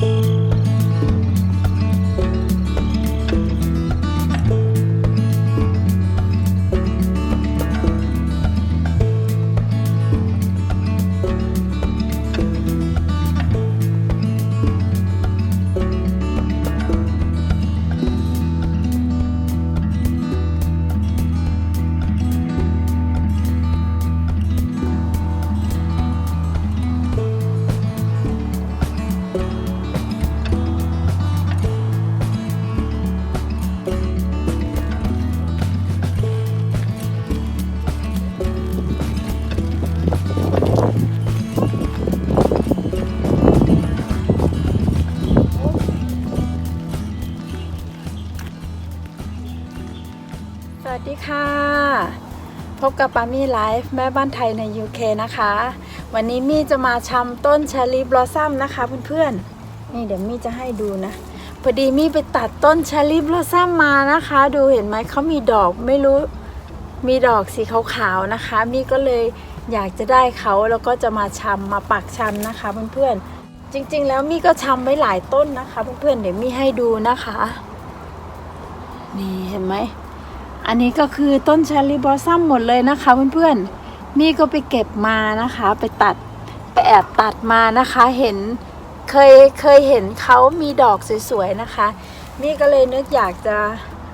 ส วัสดีค่ะ พบกับปามี่ไลฟ์แม่บ้านไทยใน UK นะคะ วันนี้มี่จะมาชำต้นเชอรี่บลอสซัมนะคะเพื่อนๆ นี่เดี๋ยวมี่จะให้ดูนะ พอดีมี่ไปตัดต้นเชอร์รี่บลอสซัมมานะคะ ดูเห็นไหมเขามีดอกไม่รู้ มีดอกสีขาวๆนะคะ มี่ก็เลยอยากจะได้เขาแล้วก็จะมาชำมาปักชำนะคะเพื่อนๆ จริงๆ แล้วมี่ก็ชำไว้หลายต้นนะคะเพื่อนๆ เดี๋ยวมี่ให้ดูนะคะ นี่เห็นไหม อันนี้ก็คือต้นเชอร์รี่บลอสซัมหมดเลยนะคะเพื่อนๆ นี่ก็ไปเก็บมานะคะ ไปตัดไปแอบตัดมานะคะ เห็นเคยเคยเห็นเขามีดอกสวยๆนะคะ นี่ก็เลยนึกอยากจะ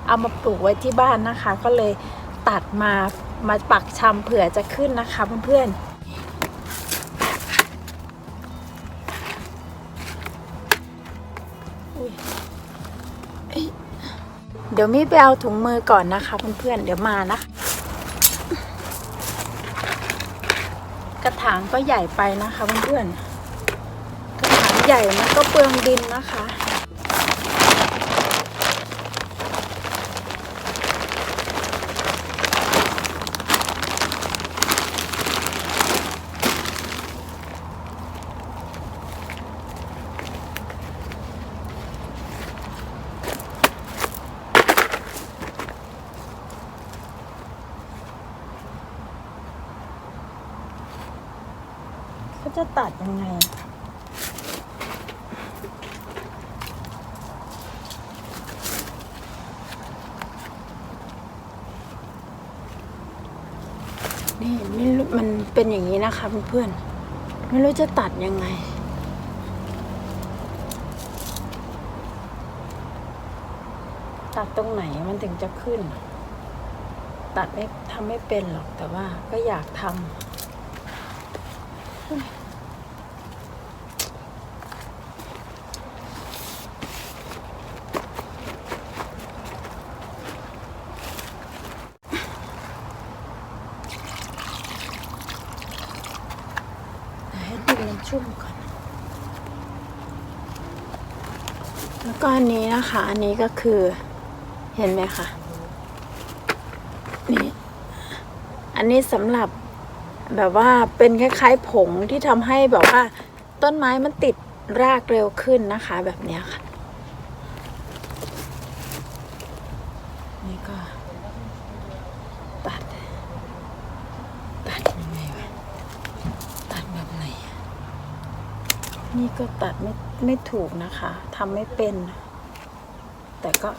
เอามาปลูกไว้ที่บ้านนะคะ ก็เลยตัดมามาปักชำเผื่อจะขึ้นนะคะเพื่อนๆ เดี๋ยวมี่ไปเอาถุงมือก่อนนะคะเพื่อนๆเดี๋ยวมานะ กระถางก็ใหญ่ไปนะคะเพื่อนๆกระถางใหญ่มันก็เปลืองดินนะคะ จะตัดยังไง นี่ไม่รู้มันเป็นอย่างนี้นะคะเพื่อนๆ ไม่รู้จะตัดยังไงตัดตรงไหนมันถึงจะขึ้น ตัดไม่ทำไม่เป็นหรอกแต่ว่าก็อยากทำ ให้ดินมัน ชุ่มก่อน แล้วก็อันนี้นะคะ อันนี้ก็คือเห็นไหมคะนี่อันนี้สำหรับแบบว่าเป็นคล้ายๆผงที่ทำให้แบบว่า ต้นไม้มันติดรากเร็วขึ้นนะคะ แบบนี้ค่ะ นี่ก็ตัด ตัดยังไงวะ ตัดแบบไหนอะ นี่ก็ตัดไม่ไม่ถูกนะคะทำไม่เป็น แต่ก็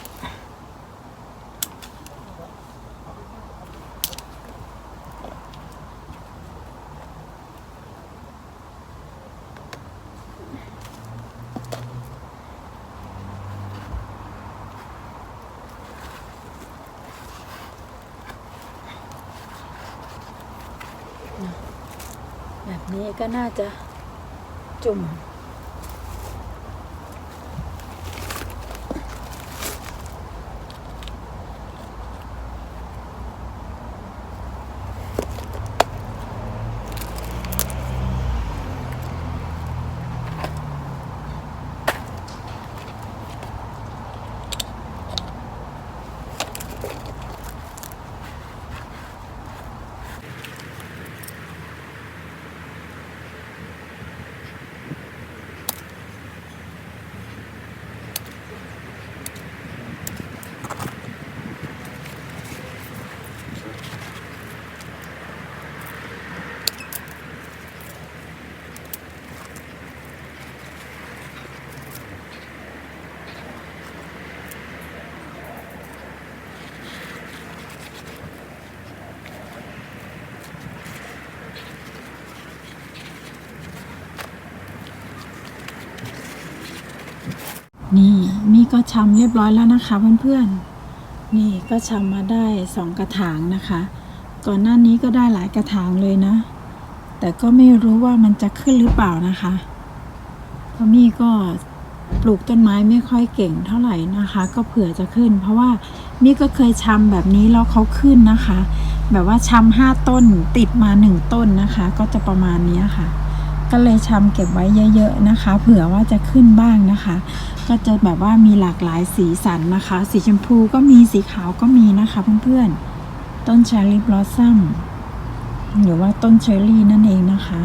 แบบนี้ก็น่าจะ จุ่ม นี่มี่ก็ชำเรียบร้อยแล้วนะคะเพื่อนๆ นี่ก็ชำมาได้สองกระถางนะคะ ก่อนหน้านี้ก็ได้หลายกระถางเลยนะ แต่ก็ไม่รู้ว่ามันจะขึ้นหรือเปล่านะคะเพราะมี่ก็ปลูกต้นไม้ไม่ค่อยเก่งเท่าไหร่นะคะ ก็เผื่อจะขึ้น เพราะว่ามี่ก็เคยชำแบบนี้แล้วเขาขึ้นนะคะ แบบว่าชำห้าต้นติดมาหนึ่งต้นนะคะ ก็จะประมาณนี้ค่ะก็เลยชำเก็บไว้เยอะ ๆนะคะ เผื่อว่าจะขึ้นบ้างนะคะ ก็จะแบบว่ามีหลากหลายสีสันนะคะ สีชมพูก็มีสีขาวก็มีนะคะเพื่อนๆ ต้นเชอร์รี่บลอสซัมหรือว่าต้นเชอร์รี่นั่นเองนะคะ